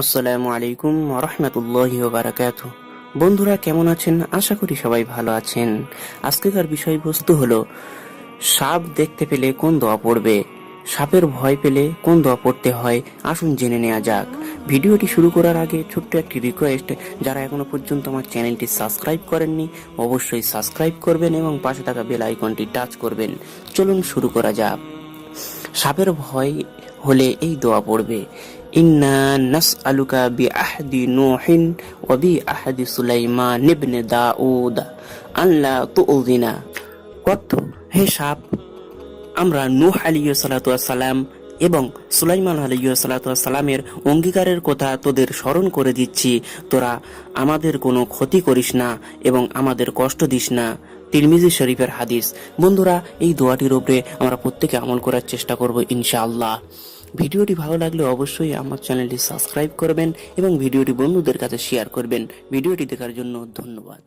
আসসালামু আলাইকুম রহমতুল্লাহ বারাকাত বন্ধুরা, কেমন আছেন? আশা করি সবাই ভালো আছেন। আজকেকার বিষয়বস্তু হলো, সাপ দেখতে পেলে কোন দোয়া পড়বে? সাপের ভয় পেলে কোন দোয়া পড়তে হয়? আসুন জেনে নেওয়া যাক। ভিডিওটি শুরু করার আগে ছোট্ট একটি রিকোয়েস্ট যারা এখনও পর্যন্ত আমার চ্যানেলটি সাবস্ক্রাইব করেননি, অবশ্যই সাবস্ক্রাইব করবেন এবং পাশে থাকা বেল আইকনটি টাচ করবেন। চলুন শুরু করা যাক। সাপের ভয় হলে এই দোয়া পড়বে। ইন্না নাস আলুকা বি আহদি নোহিন ও বি আহদি সুলাইমান ইবনে দাউদ। আল্লাহ তুউদিনা অর্থ হে সাপ, আমরা নূহ আলিয় সালাম এবং সুলাইমান সালামের অঙ্গীকারের কথা তোদের স্মরণ করে দিচ্ছি। তোরা আমাদের কোনো ক্ষতি করিস না এবং আমাদের কষ্ট দিস না। তিরমিজি শরীফের হাদিস। বন্ধুরা, এই দোয়াটির উপরে আমরা প্রত্যেকে আমল করার চেষ্টা করব ইনশাআল্লাহ। ভিডিওটি ভালো লাগলে অবশ্যই আমার চ্যানেলটি সাবস্ক্রাইব করবেন এবং ভিডিওটি বন্ধুদের কাছে শেয়ার করবেন। ভিডিওটি দেখার জন্য ধন্যবাদ।